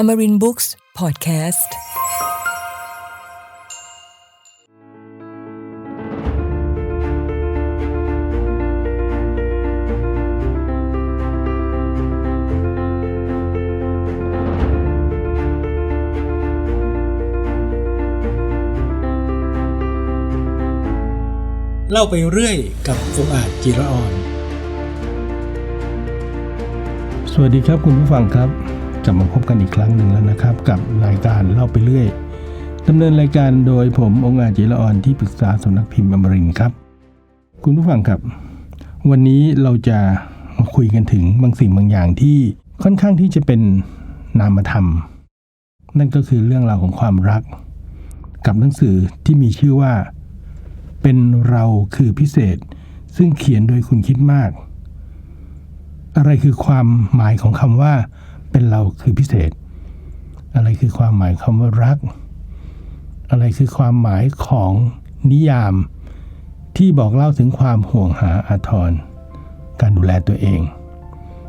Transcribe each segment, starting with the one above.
Amarin Books Podcast เล่าไปเรื่อยกับองอาจจิระอ่อน สวัสดีครับคุณผู้ฟังครับก ลับมาพบกันอีกครั้งหนึ่งแล้วนะครับ กับรายการเล่าไปเรื่อยดำเนินรายการโดยผมองค์อาจจิรออนที่ปรึกษาสำนักพิมพ์อมรินครับ คุณผู้ฟังครับ วันนี้เราจะมาคุยกันถึงบางสิ่งบางอย่างที่ค่อนข้างที่จะเป็นนามธรรม นั่นก็คือเรื่องราวของความรัก กับหนังสือที่มีชื่อว่า เป็นเราคือพิเศษ ซึ่งเขียนโดยคุณคิดมาก อะไรคือความหมายของคำว่า เป็นเราคือพิเศษ อะไรคือความหมายคำว่ารัก อะไรคือความหมายของนิยามที่บอกเล่าถึงความห่วงหาอาทร การดูแลตัวเอง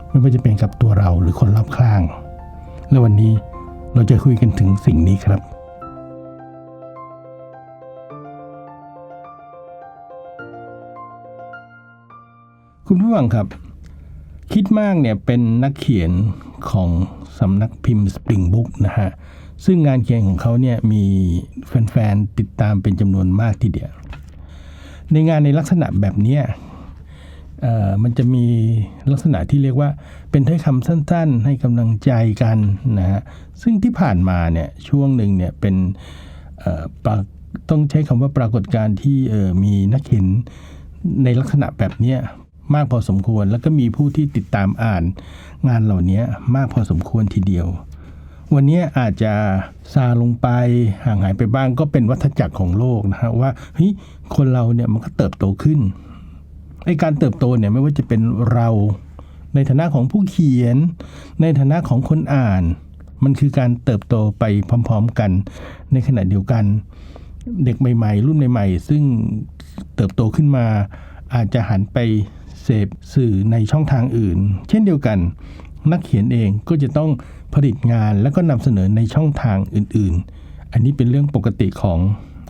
ไม่ว่าจะเป็นกับตัวเราหรือคนรอบข้าง และวันนี้เราจะคุยกันถึงสิ่งนี้ครับคุณผู้ฟังครับ คิดมากเนี่ยเป็นนักเขียนของสำนักพิมพ์ Spring Book นะฮะ ซึ่งงานเขียนของเขาเนี่ยมีแฟนๆ ติดตามเป็นจำนวนมากทีเดียว ในงานในลักษณะแบบนี้เอ่อมันจะมีลักษณะที่เรียกว่าเป็นถ้อยคำสั้นๆ ให้กำลังใจกันนะฮะ ซึ่งที่ผ่านมาเนี่ยช่วงหนึ่งเนี่ยเป็นเอ่อต้องใช้คำว่าปรากฏการณ์ที่มีนักเขียนในลักษณะแบบนี้ มากพอสมควร แล้วก็มีผู้ที่ติดตามอ่านงานเหล่านี้มากพอสมควรทีเดียว วันนี้อาจจะซาลงไปห่างหายไปบ้างก็เป็นวัฏจักรของโลกนะฮะว่าเฮ้ยคนเราเนี่ยมันก็เติบโตขึ้นไอการเติบโตเนี่ยไม่ว่าจะเป็นเราในฐานะของผู้เขียน ในฐานะของคนอ่าน มันคือการเติบโตไปพร้อม ๆกัน ในขณะเดียวกัน เด็กใหม่ ๆ รุ่นใหม่ ๆ ซึ่งเติบโตขึ้นมาอาจจะหันไป สพสื่อในช่องทางอื่น เช่นเดียวกัน นักเขียนเองก็จะต้องผลิตงานแล้วก็นำเสนอในช่องทางอื่น ๆ อันนี้เป็นเรื่องปกติของ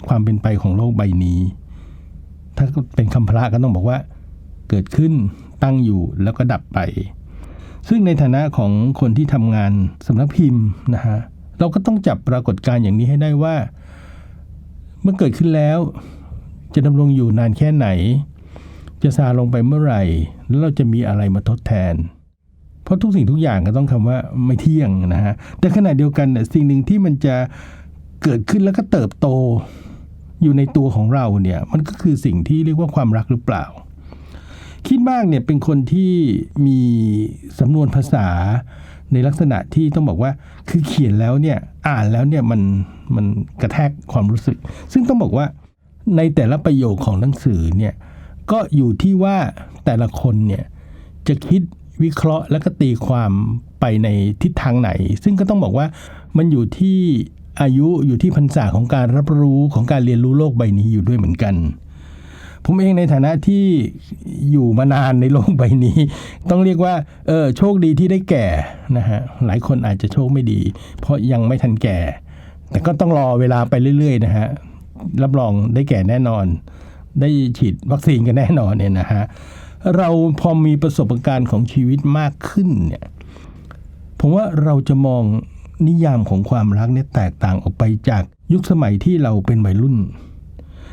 ความเป็นไปของโลกใบนี้ ถ้าเป็นคำพระก็ต้องบอกว่า เกิดขึ้นตั้งอยู่แล้วก็ดับไป ซึ่งในฐานะของคนที่ทำงานสำนักพิมพ์นะฮะเราก็ต้องจับปรากฏการณ์อย่างนี้ให้ได้ว่า เมื่อเกิดขึ้นแล้ว จะดำรงอยู่นานแค่ไหน จะซาลงไปเมื่อไหร่ แล้วเราจะมีอะไรมาทดแทน เพราะทุกสิ่งทุกอย่างก็ต้องคำว่าไม่เที่ยงนะฮะแต่ขณะเดียวกันเนี่ยสิ่งหนึ่งที่มันจะเกิดขึ้นแล้วก็เติบโตอยู่ในตัวของเราเนี่ยมันก็คือสิ่งที่เรียกว่าความรักหรือเปล่า คิดมากเนี่ยเป็นคนที่มีสำนวนภาษาในลักษณะที่ต้องบอกว่าคือเขียนแล้วเนี่ยอ่านแล้วเนี่ยมันมันกระแทกความรู้สึก ซึ่งต้องบอกว่าในแต่ละประโยคของหนังสือเนี่ย ก็อยู่ที่ว่าแต่ละคนเนี่ยจะคิดวิเคราะห์แล้วก็ตีความไปในทิศทางไหน ซึ่งก็ต้องบอกว่ามันอยู่ที่อายุอยู่ที่พรรษาของการรับรู้ของการเรียนรู้โลกใบนี้อยู่ด้วยเหมือนกัน ผมเองในฐานะที่อยู่มานานในโลกใบนี้ ต้องเรียกว่าเออโชคดีที่ได้แก่นะฮะหลายคนอาจจะโชคไม่ดี เพราะยังไม่ทันแก่ แต่ก็ต้องรอเวลาไปเรื่อยๆนะฮะรับรองได้แก่แน่นอน ได้ฉีดวัคซีนกันแน่นอนเนี่ยนะฮะเราพอมีประสบการณ์ของชีวิตมากขึ้นเนี่ยผมว่าเราจะมองนิยามของความรักเนี่ยแตกต่างออกไปจากยุคสมัยที่เราเป็นวัยรุ่น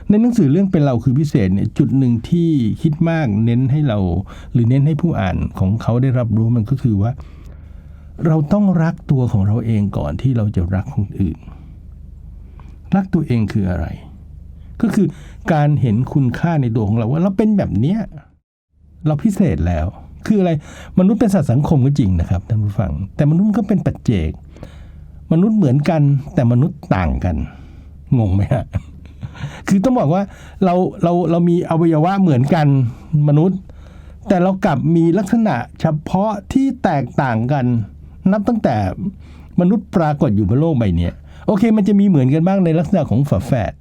ในหนังสือเรื่องเป็นเราคือพิเศษเนี่ยจุดหนึ่งที่คิดมากเน้นให้เรา หรือเน้นให้ผู้อ่านของเขาได้รับรู้มันก็คือว่า เราต้องรักตัวของเราเองก่อนที่เราจะรักคนอื่น รักตัวเองคืออะไร ก็คือ การเห็นคุณค่าในตัวของเราว่าเราเป็นแบบเนี้ยเราพิเศษแล้ว คืออะไรมนุษย์เป็นสัตว์สังคมก็จริงนะครับท่านผู้ฟัง แต่มนุษย์ก็เป็นปัจเจก มนุษย์เหมือนกัน แต่มนุษย์ต่างกันงงไหมฮะคือต้องบอกว่าเราเราเรามีอวัยวะเหมือนกันมนุษย์ แต่เรากลับมีลักษณะเฉพาะที่แตกต่างกัน นับตั้งแต่มนุษย์ปรากฏอยู่บนโลกใบนี้โอเค มันจะมีเหมือนกันบ้างในลักษณะของฝาแฝด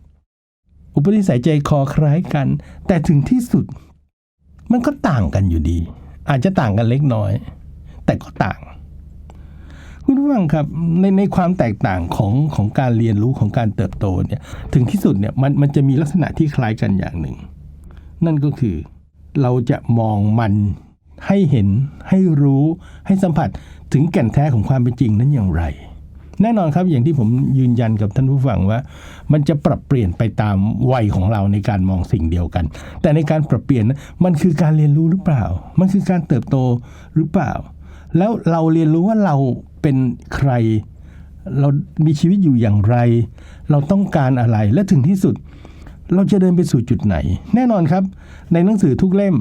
อุปนิสัยใจคอคล้ายกัน แต่ถึงที่สุด มันก็ต่างกันอยู่ดี อาจจะต่างกันเล็กน้อย แต่ก็ต่าง คุณผู้ฟังครับในในความแตกต่างของของการเรียนรู้ของการเติบโตเนี่ยถึงที่สุดเนี่ยมันมันจะมีลักษณะที่คล้ายกันอย่างหนึ่ง นั่นก็คือเราจะมองมันให้เห็นให้รู้ให้สัมผัสถึงแก่นแท้ของความเป็นจริงนั้นอย่างไร แน่นอนครับอย่างที่ผมยืนยันกับท่านผู้ฟังว่า มันจะปรับเปลี่ยนไปตามวัยของเราในการมองสิ่งเดียวกัน แต่ในการปรับเปลี่ยนนั้นมันคือการเรียนรู้หรือเปล่า มันคือการเติบโตหรือเปล่า แล้วเราเรียนรู้ว่าเราเป็นใคร เรามีชีวิตอยู่อย่างไร เราต้องการอะไรและถึงที่สุด เราจะเดินไปสู่จุดไหน แน่นอนครับ ในหนังสือทุกเล่ม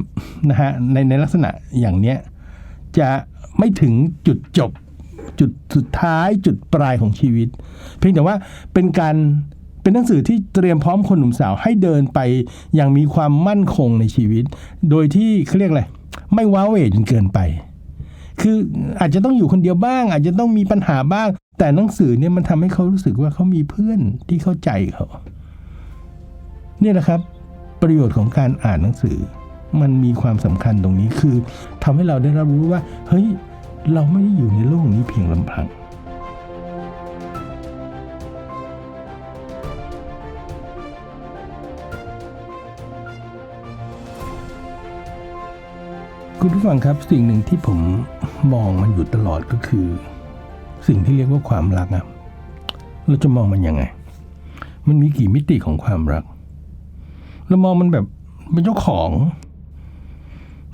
นะฮะในในลักษณะอย่างเนี้ยจะไม่ถึงจุดจบ จุดสุดท้ายจุดปลายของชีวิต เพียงแต่ว่าเป็นการเป็นหนังสือที่เตรียมพร้อมคนหนุ่มสาวให้เดินไปอย่างมีความมั่นคงในชีวิต โดยที่เขาเรียกอะไรไม่ว้าเหวจนเกินไป คืออาจจะต้องอยู่คนเดียวบ้าง อาจจะต้องมีปัญหาบ้าง แต่หนังสือเนี่ยมันทำให้เขารู้สึกว่าเขามีเพื่อนที่เข้าใจเขาเนี่ยนะครับ ประโยชน์ของการอ่านหนังสือ มันมีความสำคัญตรงนี้คือทำให้เราได้รับรู้ว่าเฮ้ย เราไม่ได้อยู่ในโลกนี้เพียงลำพัง คุณผู้ฟังครับสิ่งหนึ่งที่ผมมองมันอยู่ตลอดก็คือ สิ่งที่เรียกว่าความรักอะเราจะมองมันยังไง มันมีกี่มิติของความรัก เรามองมันแบบเป็นเจ้าของ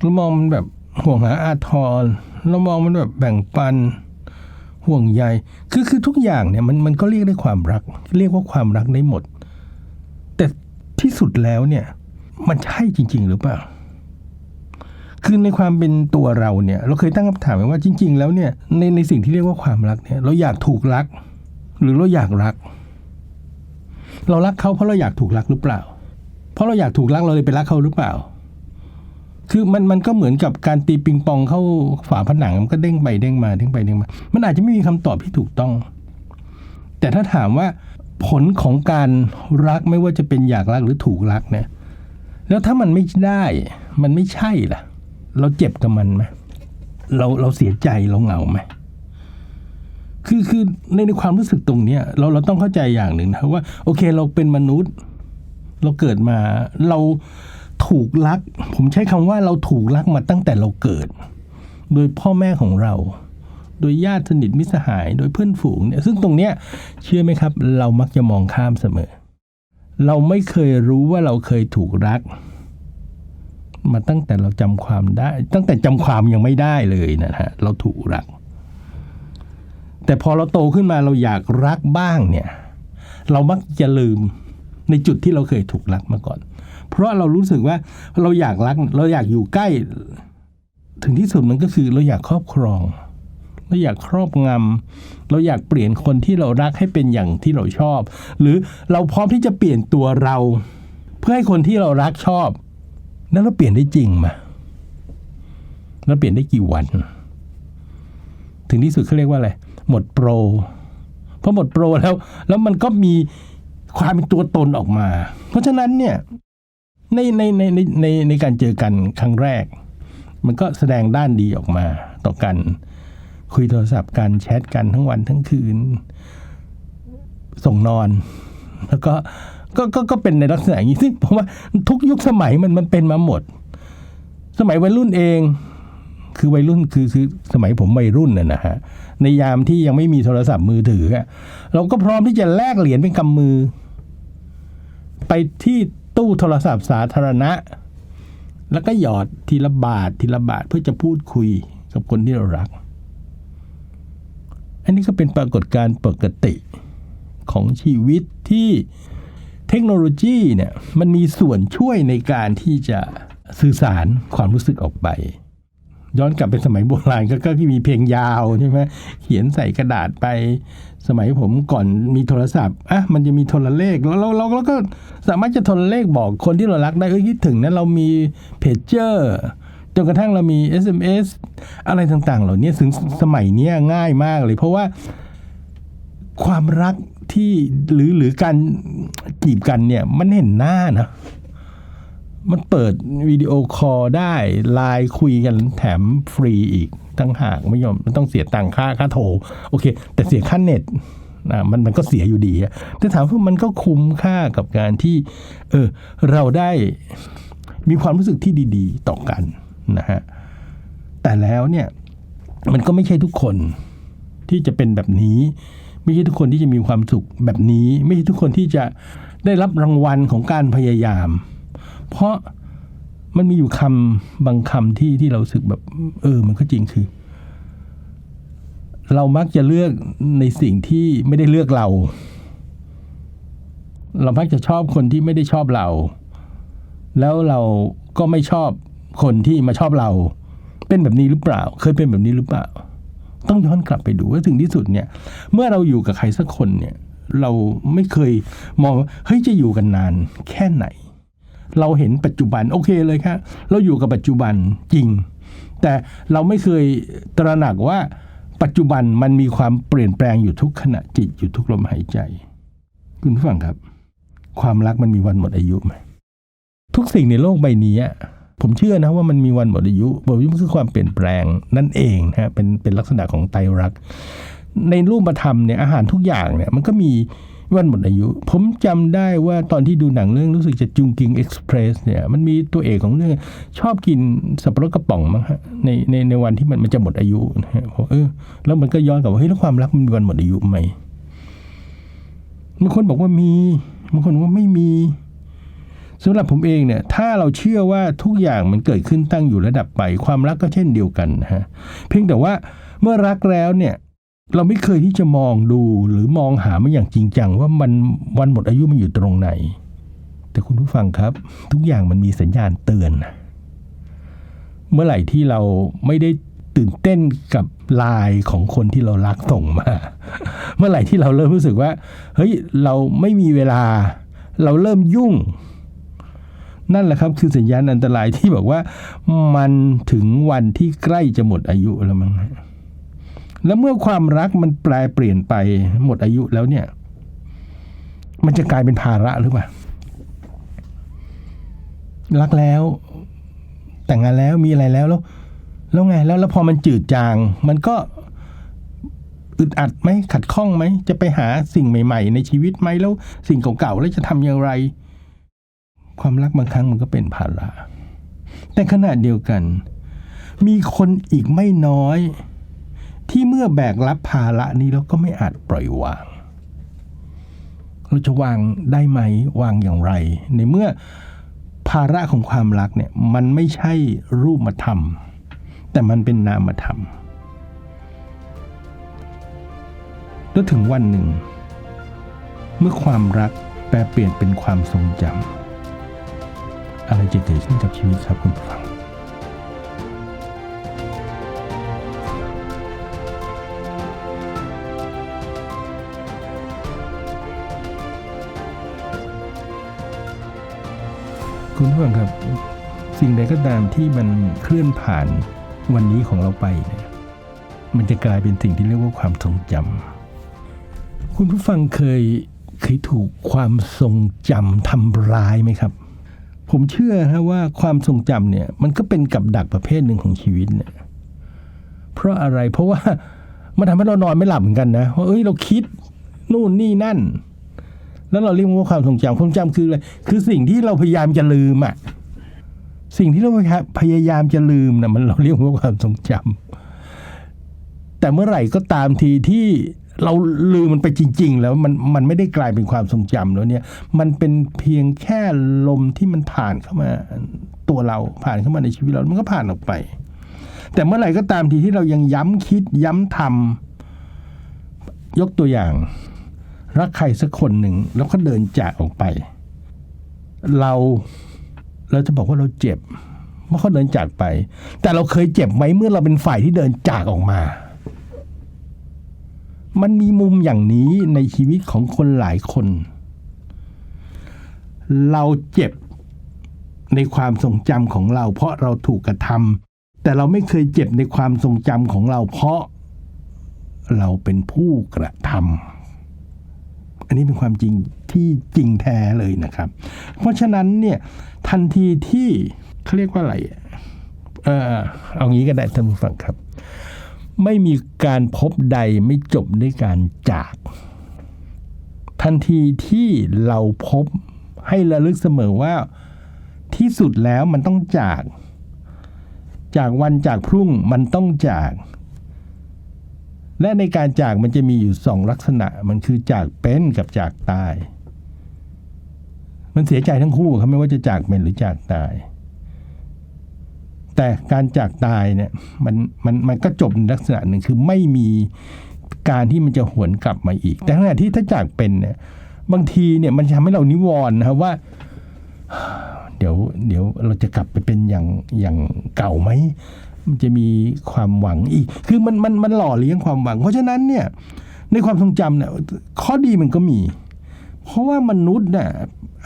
เรามองมันแบบห่วงหาอาทร เรามองมันแบบแบ่งปันห่วงใยคือคือทุกอย่างเนี่ยมันมันก็เรียกได้ความรัก เรียกว่าความรักได้หมด แต่ที่สุดแล้วเนี่ย มันใช่จริง ๆ หรือเปล่าคือในความเป็นตัวเราเนี่ยเราเคยตั้งคำถามไว้ว่าจริง ๆ แล้วเนี่ยในในสิ่งที่เรียกว่าความรักเนี่ย เราอยากถูกรัก หรือเราอยากรัก เรารักเขาเพราะเราอยากถูกรักหรือเปล่า เพราะเราอยากถูกรักเราเลยไปรักเขาหรือเปล่า คือมันมันก็เหมือนกับการตีปิงปองเข้าฝาผนังมันก็เด้งไปเด้งมาเด้งไปเด้งมา มันอาจจะไม่มีคำตอบที่ถูกต้อง แต่ถ้าถามว่าผลของการรักไม่ว่าจะเป็นอยากรักหรือถูกรักเนี่ย แล้วถ้ามันไม่ได้ มันไม่ใช่ล่ะ เราเจ็บกับมันไหมเราเราเสียใจเราเหงาไหมคือคือในในความรู้สึกตรงเนี้ยเราเราต้องเข้าใจอย่างหนึ่งนะว่า โอเคเราเป็นมนุษย์ เราเกิดมาเรา ถูกรัก ผมใช้คำว่าเราถูกรักมาตั้งแต่เราเกิด โดยพ่อแม่ของเรา โดยญาติสนิทมิสหาย โดยเพื่อนฝูงเนี่ยซึ่งตรงเนี้ยเชื่อไหมครับ เรามักจะมองข้ามเสมอ เราไม่เคยรู้ว่าเราเคยถูกรัก มาตั้งแต่เราจำความได้ ตั้งแต่จำความยังไม่ได้เลยนะฮะเราถูกรัก แต่พอเราโตขึ้นมาเราอยากรักบ้างเนี่ย เรามักจะลืมในจุดที่เราเคยถูกรักมาก่อน เพราะเรารู้สึกว่าเราอยากรัก เราอยากอยู่ใกล้ ถึงที่สุดมันก็คือเราอยากครอบครอง เราอยากครอบงำเราอยากเปลี่ยนคนที่เรารักให้เป็นอย่างที่เราชอบ หรือเราพร้อมที่จะเปลี่ยนตัวเรา เพื่อให้คนที่เรารักชอบนั้นเราเปลี่ยนได้จริงมาเราเปลี่ยนได้กี่วัน ถึงที่สุดเขาเรียกว่าอะไรหมดโปรพอหมดโปรแล้ว แล้วมันก็มีความเป็นตัวตนออกมา เพราะฉะนั้นเนี่ย ในในในในในในการเจอกันครั้งแรก มันก็แสดงด้านดีออกมาต่อกัน คุยโทรศัพท์กันแชทกันทั้งวันทั้งคืน ส่งนอน แล้วก็ก็ก็ก็เป็นในลักษณะอย่างนี้ซึ่งผมว่าทุกยุคสมัยมันมันเป็นมาหมด สมัยวัยรุ่นเอง คือวัยรุ่นคือคือสมัยผมวัยรุ่นน่ะนะฮะในยามที่ยังไม่มีโทรศัพท์มือถืออะเราก็พร้อมที่จะแลกเหรียญเป็นกำมือ ไปที่ ตู้โทรศัพท์สาธารณะ แล้วก็หยอดทีละบาททีละบาทเพื่อจะพูดคุยกับคนที่เรารัก อันนี้ก็เป็นปรากฏการณ์ปกติของชีวิตที่เทคโนโลยีเนี่ยมันมีส่วนช่วยในการที่จะสื่อสารความรู้สึกออกไป ย้อนกลับไปสมัยโบราณก็ก็มีเพลงยาวใช่ไหมเขียนใส่กระดาษไป สมัยผมก่อนมีโทรศัพท์อะมันจะมีโทรเลขแล้วเราเราเราก็สามารถจะโทรเลขบอกคนที่เรารักได้เอ้ยคิดถึงนะเรามีเพจเจอร์จนกระทั่งเรามี SMS อะไรต่างๆ เหล่านี้ถึงสมัยนี้ง่ายมากเลย เพราะว่าความรักที่หรือหรือการจีบกันเนี่ยมันเห็นหน้านะ มันเปิดวิดีโอคอลได้ไลน์คุยกันแถมฟรีอีกตั้งหากไม่ยอมไม่ต้องเสียตังค่าค่าโทรโอเค แต่เสียค่าเน็ตนะมันมันก็เสียอยู่ดีแต่ถามว่ามันก็คุ้มค่ากับการที่ เออเราได้มีความรู้สึกที่ดีๆ ต่อกันนะฮะแต่แล้วเนี่ยมันก็ไม่ใช่ทุกคนที่จะเป็นแบบนี้ ไม่ใช่ทุกคนที่จะมีความสุขแบบนี้ ไม่ใช่ทุกคนที่จะได้รับรางวัลของการพยายาม เพราะมันมีอยู่คำบางคำที่ที่เราสึกแบบ เออ มันก็จริงคือ เรามักจะเลือกในสิ่งที่ไม่ได้เลือกเรา เรามักจะชอบคนที่ไม่ได้ชอบเรา แล้วเราก็ไม่ชอบคนที่มาชอบเรา เป็นแบบนี้หรือเปล่า เคยเป็นแบบนี้หรือเปล่า ต้องย้อนกลับไปดูว่าถึงที่สุดเนี่ย เมื่อเราอยู่กับใครสักคนเนี่ย เราไม่เคยมองเฮ้ยจะอยู่กันนาน แค่ไหน เราเห็นปัจจุบันโอเคเลยครับเราอยู่กับปัจจุบันจริง แต่เราไม่เคยตระหนักว่าปัจจุบันมันมีความเปลี่ยนแปลงอยู่ทุกขณะจิตอยู่ทุกลมหายใจ คุณผู้ฟังครับ ความรักมันมีวันหมดอายุไหมทุกสิ่งในโลกใบนี้ผมเชื่อนะว่ามันมีวันหมดอายุหมดอายุมันคือความเปลี่ยนแปลงนั่นเองนะฮะเป็นเป็นลักษณะของไตรรัก ในรูปธรรมเนี่ยอาหารทุกอย่างเนี่ยมันก็มี วันหมดอายุ ผมจำได้ว่าตอนที่ดูหนังเรื่องรู้สึกจะจุงกิงเอ็กซ์เพรสเนี่ยมันมีตัวเอกของเรื่องชอบกินสับปะรดกระป๋องมั้งฮะในในในวันที่มันมันจะหมดอายุนะฮะผมเออแล้วมันก็ย้อนกลับว่าเฮ้ยแล้วความรักมันมีวันหมดอายุไหมบางคนบอกว่ามีบางคนบอกว่าไม่มีสำหรับผมเองเนี่ยถ้าเราเชื่อว่าทุกอย่างมันเกิดขึ้นตั้งอยู่ระดับไป ความรักก็เช่นเดียวกันนะฮะเพียงแต่ว่าเมื่อรักแล้วเนี่ย เราไม่เคยที่จะมองดูหรือมองหามันอย่างจริงจังว่ามันวันหมดอายุมันอยู่ตรงไหน แต่คุณผู้ฟังครับ ทุกอย่างมันมีสัญญาณเตือน เมื่อไหร่ที่เราไม่ได้ตื่นเต้นกับลน์ของคนที่เรารักส่งมา เมื่อไหร่ที่เราเริ่มรู้สึกว่าเฮ้ยเราไม่มีเวลา เราเริ่มยุ่ง นั่นแหละครับคือสัญญาณอันตรายที่บอกว่า มันถึงวันที่ใกล้จะหมดอายุแล้วมั้งฮะ แล้วเมื่อความรักมันแปลเปลี่ยนไปหมดอายุแล้วเนี่ย มันจะกลายเป็นภาระหรือเปล่า รักแล้ว แต่งงานแล้วมีอะไรแล้วแล้วแล้วไงแล้วแล้วพอมันจืดจาง มันก็อึดอัดไหมขัดข้องไหม จะไปหาสิ่งใหม่ ๆ ในชีวิตไหมแล้วสิ่งเก่าๆแล้วจะทำอย่างไร ความรักบางครั้งมันก็เป็นภาระแต่ขณะเดียวกัน มีคนอีกไม่น้อย ที่เมื่อแบกรับภาระนี้แล้วก็ไม่อาจปล่อยวาง เราจะวางได้ไหมวางอย่างไร ในเมื่อภาระของความรักเนี่ยมันไม่ใช่รูปธรรม แต่มันเป็นนามธรรมแล้วถึงวันหนึ่ง เมื่อความรักแปลเปลี่ยนเป็นความทรงจำอะไรจะเกิดขึ้นกับชีวิตครับคุณผู้ฟัง คุณผู้ฟังครับ สิ่งใดก็ตามที่มันเคลื่อนผ่านวันนี้ของเราไปเนี่ยมันจะกลายเป็นสิ่งที่เรียกว่าความทรงจำคุณผู้ฟังเคยเคยถูกความทรงจำทำร้ายไหมครับ ผมเชื่อฮะว่าความทรงจำเนี่ย มันก็เป็นกับดักประเภทหนึ่งของชีวิตเนี่ยเพราะอะไรเพราะว่ามันทำให้เรานอนไม่หลับเหมือนกันนะว่าเอ้ยเราคิด นู่นนี่นั่น แล้วเราเรียกว่าความทรงจำความจำคืออะไรคือสิ่งที่เราพยายามจะลืมอะสิ่งที่เราพยายามจะลืมนะมันเราเรียกว่าความทรงจำแต่เมื่อไหร่ก็ตามทีที่เราลืมมันไปจริง ๆ แล้วมันมันไม่ได้กลายเป็นความทรงจำแล้วเนี่ย มันเป็นเพียงแค่ลมที่มันผ่านเข้ามาตัวเราผ่านเข้ามาในชีวิตเรามันก็ผ่านออกไป แต่เมื่อไหร่ก็ตามทีที่เรายังย้ำคิดย้ำทำยกตัวอย่าง รักใครสักคนหนึ่งแล้วก็เดินจากออกไป เราเราจะบอกว่าเราเจ็บเมื่อเขาเดินจากไป แต่เราเคยเจ็บไหมเมื่อเราเป็นฝ่ายที่เดินจากออกมา มันมีมุมอย่างนี้ในชีวิตของคนหลายคน เราเจ็บในความทรงจำของเรา เพราะเราถูกกระทำแต่เราไม่เคยเจ็บในความทรงจำของเรา เพราะเราเป็นผู้กระทำ อันนี้เป็นความจริงที่จริงแท้เลยนะครับ เพราะฉะนั้นเนี่ยทันทีที่เขาเรียกว่าอะไรเออเอางี้ก็ได้ท่านผู้ฟังครับ ไม่มีการพบใดไม่จบด้วยการจาก ทันทีที่เราพบให้ระลึกเสมอว่าที่สุดแล้วมันต้องจาก จากวันจากพรุ่งมันต้องจาก และในการจากมันจะมีอยู่สองลักษณะ มันคือจากเป็นกับจากตาย มันเสียใจทั้งคู่ครับไม่ว่าจะจากเป็นหรือจากตาย แต่การจากตายเนี่ยมันมันมันก็จบในลักษณะหนึ่งคือไม่มีการที่มันจะหวนกลับมาอีก แต่ขณะที่ถ้าจากเป็นเนี่ย บางทีเนี่ยมันทำให้เรานิวรณ์นะครับว่า เดี๋ยว เดี๋ยวเราจะกลับไปเป็นอย่างอย่างเก่าไหม มันจะมีความหวังอีก คือมันมันมันหล่อเลี้ยงความหวัง เพราะฉะนั้นเนี่ยในความทรงจำเนี่ยข้อดีมันก็มี เพราะว่ามนุษย์น่ะ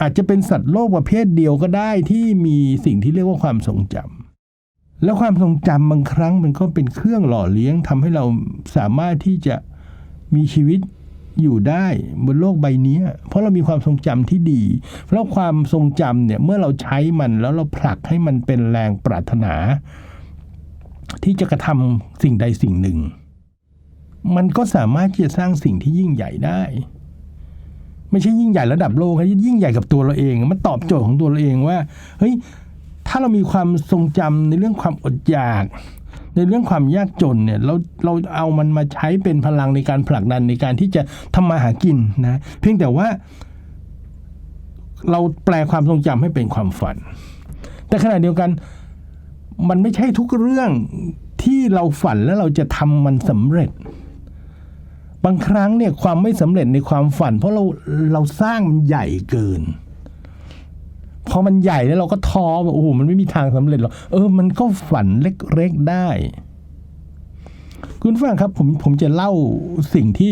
อาจจะเป็นสัตว์โลกประเภทเดียวก็ได้ที่มีสิ่งที่เรียกว่าความทรงจำแล้วความทรงจำบางครั้งมันก็เป็นเครื่องหล่อเลี้ยงทำให้เราสามารถที่จะมีชีวิตอยู่ได้บนโลกใบนี้ เพราะเรามีความทรงจำที่ดี เพราะความทรงจำเนี่ยเมื่อเราใช้มันแล้วเราผลักให้มันเป็นแรงปรารถนา ที่จะกระทำสิ่งใดสิ่งหนึ่ง มันก็สามารถที่จะสร้างสิ่งที่ยิ่งใหญ่ได้ ไม่ใช่ยิ่งใหญ่ระดับโลกนะยิ่งใหญ่กับตัวเราเอง มันตอบโจทย์ของตัวเราเองว่าเฮ้ยถ้าเรามีความทรงจำในเรื่องความอดอยาก ในเรื่องความยากจนเนี่ยเราเราเอามันมาใช้เป็นพลังในการผลักดันในการที่จะทำมาหากินนะเพียงแต่ว่า เราแปลความทรงจำให้เป็นความฝัน แต่ขณะเดียวกัน มันไม่ใช่ทุกเรื่องที่เราฝันแล้วเราจะทำมันสำเร็จ บางครั้งเนี่ยความไม่สำเร็จในความฝัน เพราะเราเราสร้างมันใหญ่เกิน พอมันใหญ่แล้วเราก็ท้อว่าโอ้โหมันไม่มีทางสำเร็จหรอกเออ มันก็ฝันเล็กๆได้ คุณฟังครับ ผมผมจะเล่าสิ่งที่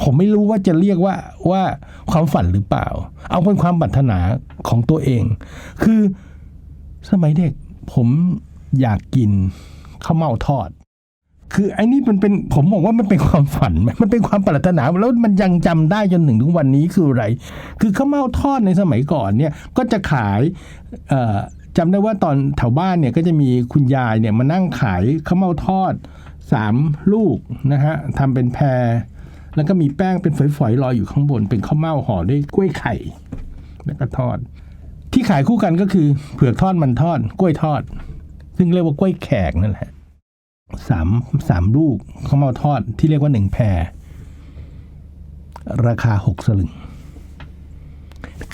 ผมไม่รู้ว่าจะเรียกว่าว่าความฝันหรือเปล่า เอาเป็นความปรารถนาของตัวเอง คือสมัยเด็ก ผมอยากกินข้าวเม่าทอด คือไอ้นี่มันเป็นผมบอกว่ามันเป็นความฝัน มันเป็นความปรารถนาแล้วมันยังจำได้จนถึงทุกวันนี้คืออะไร คือข้าวเม่าทอดในสมัยก่อนเนี่ยก็จะขายเอ่อจำได้ว่าตอนแถวบ้านเนี่ยก็จะมีคุณยายเนี่ยมานั่งขายข้าวเม่าทอดสามลูกนะฮะทำเป็นแพร แล้วก็มีแป้งเป็นฝอยๆลอยอยู่ข้างบน เป็นข้าวเม่าห่อด้วยกล้วยไข่ แล้วก็ทอด ที่ขายคู่กันก็คือเผือกทอดมันทอดกล้วยทอด ซึ่งเรียกว่ากล้วยแขกนั่นแหละสามสามลูกข้าวเมาทอดที่เรียกว่าหนึ่งแพรราคาหกสลึง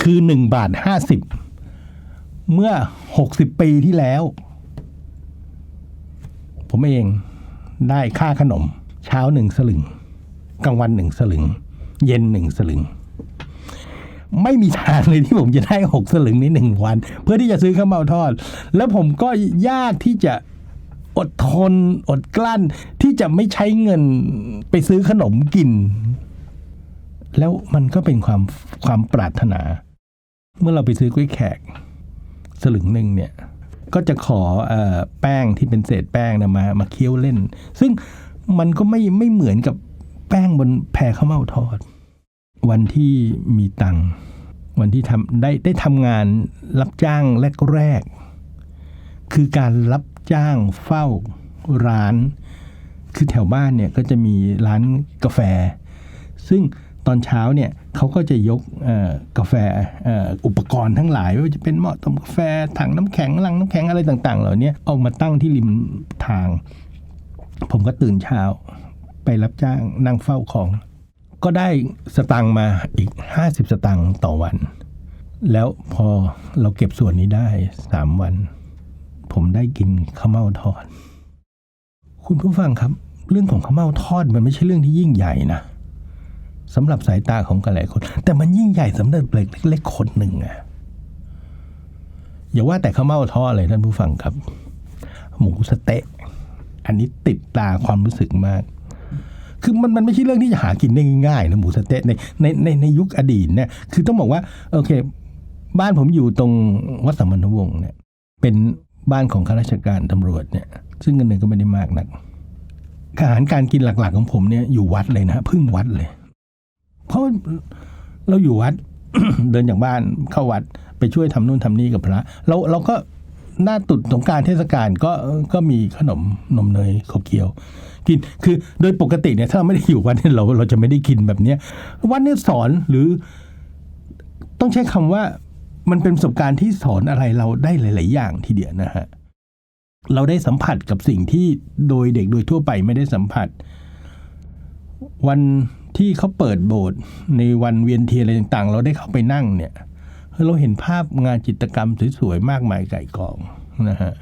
คือหนึ่งบาทห้าสิบเมื่อหกสิบปีที่แล้ว ผมเองได้ค่าขนม เช้าหนึ่งสลึง กลางวันหนึ่งสลึง เย็นหนึ่งสลึง ไม่มีทางเลยที่ผมจะได้หกสลึงในหนึ่งวัน เพื่อที่จะซื้อข้าวเม่าทอด แล้วผมก็ยากที่จะอดทนอดกลั้นที่จะไม่ใช้เงินไปซื้อขนมกิน แล้วมันก็เป็นความความปรารถนา เมื่อเราไปซื้อกล้วยแขก สลึงหนึ่งเนี่ย ก็จะขออแป้งที่เป็นเศษแป้งนะมามาเคี้ยวเล่น ซึ่งมันก็ไม่ไม่เหมือนกับแป้งบนแพรข้าวเม่าทอด วันที่มีตังค์วันที่ทำได้ได้ทำงานรับจ้างแรกๆคือการรับจ้างเฝ้าร้าน คือแถวบ้านเนี่ยก็จะมีร้านกาแฟ ซึ่งตอนเช้าเนี่ยเขาก็จะยกกาแฟอ,อุปกรณ์ทั้งหลายไม่ว่าจะเป็นหม้อต้มกาแฟถังน้ำแข็งลังน้ำแข็งอะไรต่าง ๆ เหล่านี้เออกมาตั้งที่ริมทาง ผมก็ตื่นเช้าไปรับจ้างนั่งเฝ้าของ ก็ได้สตังค์มาอีก 50 สตังค์ต่อวัน แล้วพอเราเก็บส่วนนี้ได้สามวัน ผมได้กินข้าวเม่าทอด คุณผู้ฟังครับ เรื่องของข้าวเม่าทอดมันไม่ใช่เรื่องที่ยิ่งใหญ่นะสำหรับสายตาของกันหลายคน แต่มันยิ่งใหญ่สำหรับเด็กเล็กๆคนหนึ่งอะอย่าว่าแต่ข้าวเม่าทอดเลยท่านผู้ฟังครับ หมูสเต๊ะ อันนี้ติดตาความรู้สึกมาก คือมันมันไม่ใช่เรื่องที่จะหากินได้ง่ายๆนะหมูสะเต๊ะในในในในยุคอดีตเนี่ยคือต้องบอกว่าโอเค บ้านผมอยู่ตรงวัดสัมพันธวงศ์เนี่ยเป็นบ้านของข้าราชการตำรวจเนี่ยซึ่งเงินเดือนก็ไม่ได้มากนักอาหารการกินหลักๆของผมเนี่ยอยู่วัดเลยนะพึ่งวัดเลย เพราะเราอยู่วัดเดินจากบ้านเข้าวัดไปช่วยทำนู่นทำนี่กับพระเราเราก็หน้าตุดสงการเทศกาลก็ก็มีขนมนมเนยขบเคี้ยว กินคือโดยปกติเนี่ยถ้าเราไม่ได้อยู่วัดเนี่ยเราเราจะไม่ได้กินแบบเนี้ยวัดเนี่ยสอนหรือต้องใช้คำว่ามันเป็นประสบการณ์ที่สอนอะไรเราได้หลาย ๆ อย่างทีเดียวนะฮะเราได้สัมผัสกับสิ่งที่โดยเด็กโดยทั่วไปไม่ได้สัมผัส วันที่เขาเปิดโบสถ์ในวันเวียนเทียนอะไรต่าง ๆ เราได้เข้าไปนั่งเนี่ยเราเห็นภาพงานจิตรกรรมสวย ๆ มากมายไก่กองนะฮะ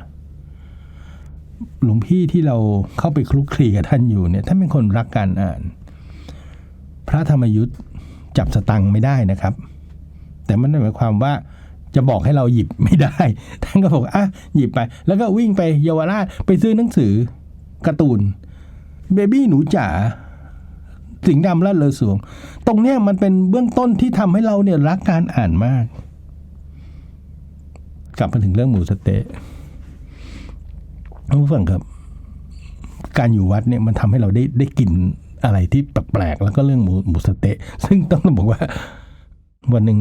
หลวงพี่ที่เราเข้าไปคลุกคลีกับท่านอยู่เนี่ยท่านเป็นคนรักการอ่าน พระธรรมยุทธ์จับสตังค์ไม่ได้นะครับ แต่มันไม่หมายความว่าจะบอกให้เราหยิบไม่ได้ ท่านก็บอกอะหยิบไป แล้วก็วิ่งไปเยาวราชไปซื้อหนังสือการ์ตูนเบบี้หนูจ๋าสิงห์ดำและเลอสวง ตรงเนี้ยมันเป็นเบื้องต้นที่ทำให้เราเนี่ยรักการอ่านมาก กลับมาถึงเรื่องหมูสเต๊ะ ผู้ฟังครับ การอยู่วัดเนี่ยมันทำให้เราได้ได้กินอะไรที่แปลกๆแล้วก็เรื่องหมูหมูสเต๊ะซึ่งต้องบอกว่า วันหนึ่ง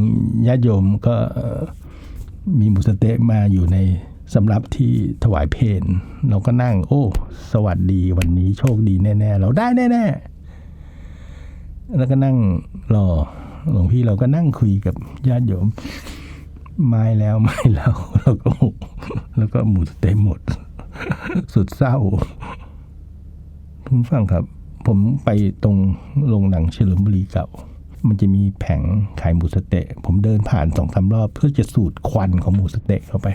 ญาติโยมก็มีหมูสเต๊ะมาอยู่ในสำรับที่ถวายเพลเราก็นั่ง โอ้ สวัสดีวันนี้โชคดีแน่ๆ เราได้แน่ๆ แล้วก็นั่งรอหลวงพี่เราก็นั่งคุยกับญาติโยม ไม้แล้วไม้แล้วแล้วก็แล้วก็หมูสเต๊ะหมด สุดเศร้าคุณฟังครับ ผมไปตรงโรงหนังเฉลิมบุรีเก่า มันจะมีแผงขายหมูสเต๊ะผมเดินผ่านสองสามรอบ เพื่อจะสูดควันของหมูสเต๊ะเข้าไป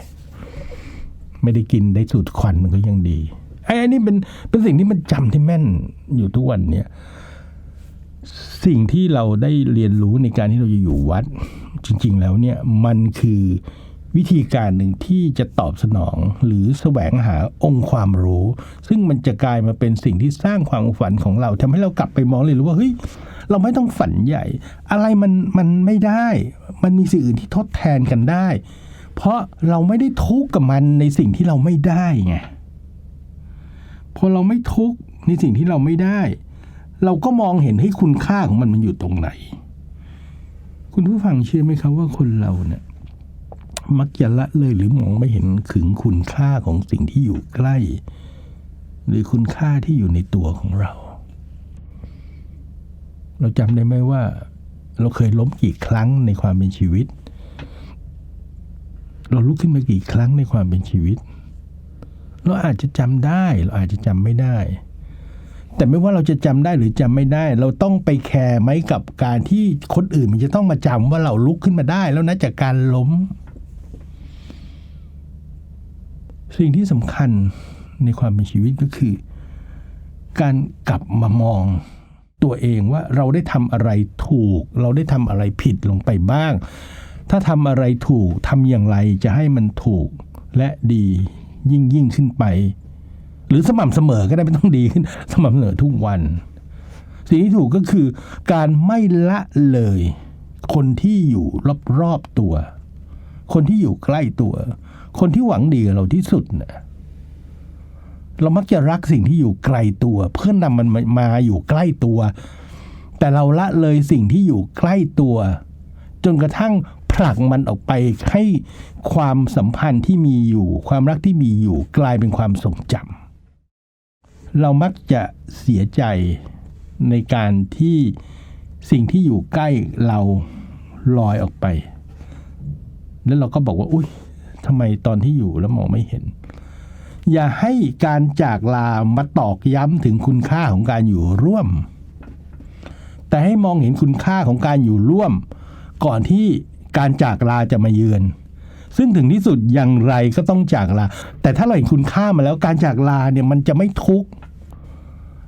ไม่ได้กินได้สูดควันมันก็ยังดีไอ้อันนี้เป็นเป็นสิ่งที่มันจำที่แม่นอยู่ทุกวันเนี่ยสิ่งที่เราได้เรียนรู้ในการที่เราจะอยู่วัด จริง ๆ แล้วเนี่ยมันคือ วิธีการหนึ่งที่จะตอบสนอง หรือแสวงหาองค์ความรู้ ซึ่งมันจะกลายมาเป็นสิ่งที่สร้างความฝันของเราทำให้เรากลับไปมองเลยรู้ว่าเฮ้ยเราไม่ต้องฝันใหญ่ อะไรมันมันไม่ได้ มันมีสิ่งอื่นที่ทดแทนกันได้ เพราะเราไม่ได้ทุกข์กับมันในสิ่งที่เราไม่ได้ไงพอเราไม่ทุกข์ในสิ่งที่เราไม่ได้ เราก็มองเห็นให้คุณค่าของมันมันอยู่ตรงไหน คุณผู้ฟังเชื่อไหมครับว่าคนเราเนี่ย มักจะละเลยหรือมองไม่เห็นถึงคุณค่าของสิ่งที่อยู่ใกล้ หรือคุณค่าที่อยู่ในตัวของเรา เราจำได้ไหมว่า เราเคยล้มกี่ครั้งในความเป็นชีวิต เราลุกขึ้นมากี่ครั้งในความเป็นชีวิต เราอาจจะจำได้ เราอาจจะจำไม่ได้แต่ไม่ว่าเราจะจำได้หรือจำไม่ได้ เราต้องไปแคร์ไหมกับการที่คนอื่นมันจะต้องมาจำว่าเราลุกขึ้นมาได้แล้วนะจากการล้ม สิ่งที่สำคัญในความเป็นชีวิตก็คือ การกลับมามองตัวเองว่าเราได้ทำอะไรถูก เราได้ทำอะไรผิดลงไปบ้าง ถ้าทำอะไรถูกทำอย่างไรจะให้มันถูกและดียิ่งยิ่งขึ้นไป หรือสม่ำเสมอก็ได้ไม่ต้องดีขึ้น สม่ำเสมอทุกวัน สิ่งที่ถูกก็คือการไม่ละเลยคนที่อยู่รอบๆตัว คนที่อยู่ใกล้ตัว คนที่หวังดีกับเราที่สุดนะเรามักจะรักสิ่งที่อยู่ไกลตัว เพื่อนำมันมามาอยู่ใกล้ตัว แต่เราละเลยสิ่งที่อยู่ใกล้ตัว จนกระทั่งผลักมันออกไปให้ความสัมพันธ์ที่มีอยู่ ความรักที่มีอยู่กลายเป็นความทรงจำเรามักจะเสียใจในการที่สิ่งที่อยู่ใกล้เราลอยออกไป แล้วเราก็บอกว่า อุ้ย ทำไมตอนที่อยู่แล้วมองไม่เห็น อย่าให้การจากลามาตอกย้ำถึงคุณค่าของการอยู่ร่วม แต่ให้มองเห็นคุณค่าของการอยู่ร่วม ก่อนที่การจากลาจะมาเยือน ซึ่งถึงที่สุดอย่างไรก็ต้องจากลา แต่ถ้าเราเห็นคุณค่ามาแล้วการจากลาเนี่ยมันจะไม่ทุกข์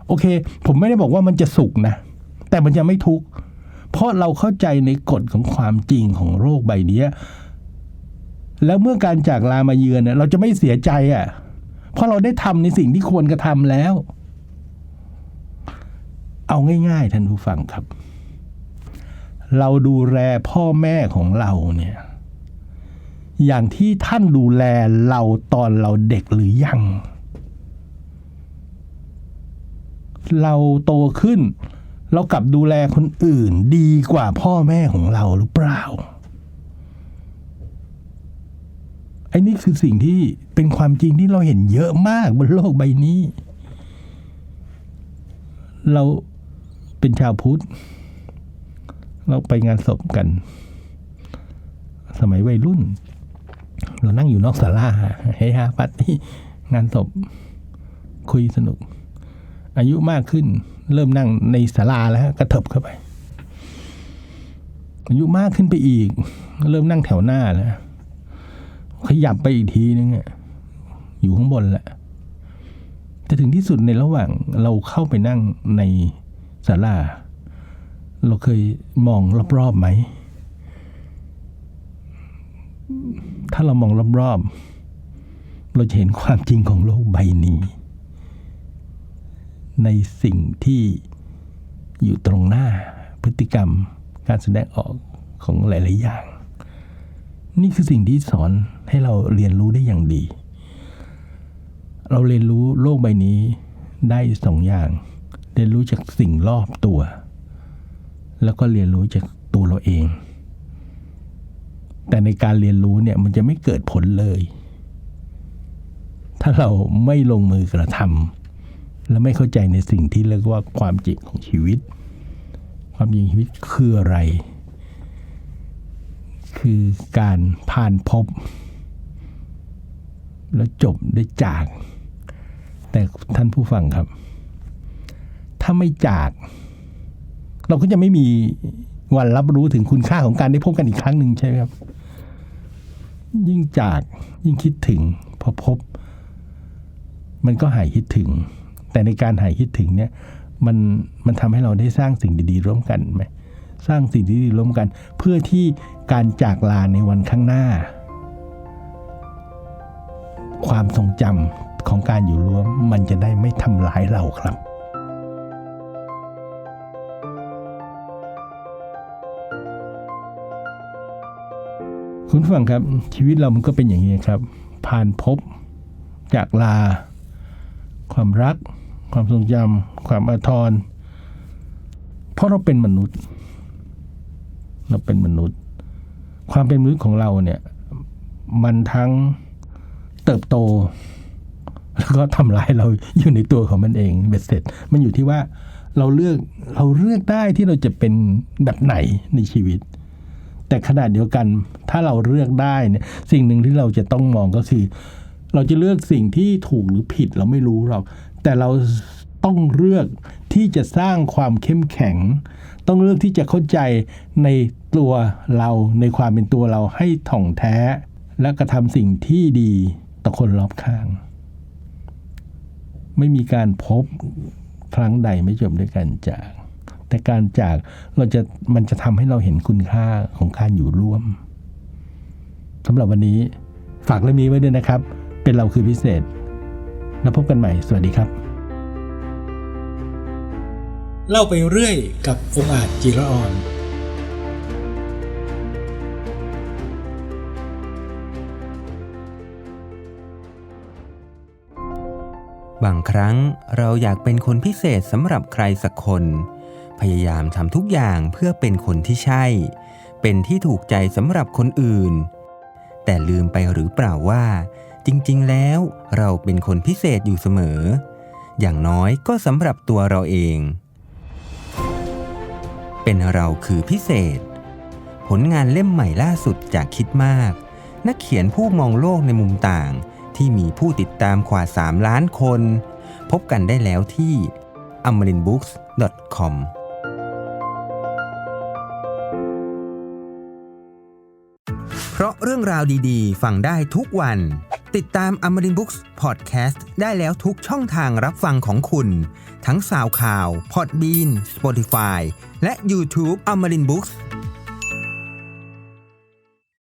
โอเค ผมไม่ได้บอกว่ามันจะสุขนะ แต่มันจะไม่ทุกข์เพราะเราเข้าใจในกฎของความจริงของโรคใบนี้ แล้วเมื่อการจากลามาเยือนเนี่ยเราจะไม่เสียใจอะ เพราะเราได้ทำในสิ่งที่ควรกระทำแล้ว เอาง่าย ๆ ท่านผู้ฟังครับ เราดูแลพ่อแม่ของเราเนี่ย อย่างที่ท่านดูแลเราตอนเราเด็กหรือยัง เราโตขึ้น เรากลับดูแลคนอื่นดีกว่าพ่อแม่ของเราหรือเปล่า ไอ้นี่คือสิ่งที่เป็นความจริงที่เราเห็นเยอะมากบนโลกใบนี้ เราเป็นชาวพุทธ เราไปงานศพกัน สมัยวัยรุ่น เรานั่งอยู่นอกศาลาเฮฮาปาร์ตี้งานศพคุยสนุก อายุมากขึ้น เริ่มนั่งในศาลาแล้วกระเถิบเข้าไป อายุมากขึ้นไปอีก เริ่มนั่งแถวหน้าแล้ว ขยับไปอีกทีนึงอะอยู่ข้างบนแหละแต่ถึงที่สุดในระหว่างเราเข้าไปนั่งในศาลาเราเคยมองรอบๆไหม ถ้าเรามองรอบๆ เราจะเห็นความจริงของโลกใบนี้ ในสิ่งที่อยู่ตรงหน้าพฤติกรรมการแสดงออกของหลาย ๆ อย่าง นี่คือสิ่งที่สอนให้เราเรียนรู้ได้อย่างดี เราเรียนรู้โลกใบนี้ได้สองอย่าง เรียนรู้จากสิ่งรอบตัว แล้วก็เรียนรู้จากตัวเราเอง แต่ในการเรียนรู้เนี่ยมันจะไม่เกิดผลเลย ถ้าเราไม่ลงมือกระทำและไม่เข้าใจในสิ่งที่เรียกว่าความจริงของชีวิต ความจริงชีวิตคืออะไร คือการผ่านพบ แล้วจบได้จาก แต่ท่านผู้ฟังครับ ถ้าไม่จาก เราก็จะไม่มีวันรับรู้ถึงคุณค่าของการได้พบกันอีกครั้งหนึ่งใช่ไหมครับ ยิ่งจากยิ่งคิดถึงพอพบ มันก็หายคิดถึง แต่ในการหายคิดถึงเนี่ย มันมันทำให้เราได้สร้างสิ่งดีๆร่วมกันไหม สร้างสิ่งดีๆร่วมกัน เพื่อที่การจากลาในวันข้างหน้า ความทรงจำของการอยู่ร่วมมันจะได้ไม่ทำร้ายเราครับคุณผู้ฟังครับชีวิตเรามันก็เป็นอย่างนี้ครับ ผ่านพบจากลา ความรัก ความทรงจำความอาทร เพราะเราเป็นมนุษย์ เราเป็นมนุษย์ ความเป็นมนุษย์ของเราเนี่ย มันทั้งเติบโต แล้วก็ทำร้ายเราอยู่ในตัวของมันเองเบ็ดเสร็จ มันอยู่ที่ว่าเราเลือกเราเลือกได้ที่เราจะเป็นแบบไหนในชีวิต แต่ขณะเดียวกัน ถ้าเราเลือกได้เนี่ย สิ่งหนึ่งที่เราจะต้องมองก็คือ เราจะเลือกสิ่งที่ถูกหรือผิดเราไม่รู้หรอก แต่เราต้องเลือกที่จะสร้างความเข้มแข็ง ต้องเลือกที่จะเข้าใจใน ตัวเราในความเป็นตัวเราให้ถ่องแท้ และกระทำสิ่งที่ดีต่อคนรอบข้าง ไม่มีการพบครั้งใดไม่จบด้วยการจาก แต่การจากเราจะมันจะทำให้เราเห็นคุณค่าของการอยู่ร่วมสำหรับวันนี้ฝากเรื่องนี้ไว้ด้วยนะครับ เป็นเราคือพิเศษ แล้วพบกันใหม่ สวัสดีครับ เล่าไปเรื่อยกับองอาจจิรออน บางครั้งเราอยากเป็นคนพิเศษสำหรับใครสักคน พยายามทำทุกอย่างเพื่อเป็นคนที่ใช่ เป็นที่ถูกใจสำหรับคนอื่น แต่ลืมไปหรือเปล่าว่า จริง ๆ แล้วเราเป็นคนพิเศษอยู่เสมอ อย่างน้อยก็สำหรับตัวเราเอง เป็นเราคือพิเศษ ผลงานเล่มใหม่ล่าสุดจากคิดมาก นักเขียนผู้มองโลกในมุมต่าง ที่มีผู้ติดตามกว่า 3 ล้านคน พบกันได้แล้วที่ amarinbooks.com เพราะเรื่องราวดีๆ ฟังได้ทุกวัน ติดตาม Amarin Books Podcast ได้แล้วทุกช่องทางรับฟังของคุณ ทั้งสาวข่าว Podbean Spotify และ YouTube Amarin Books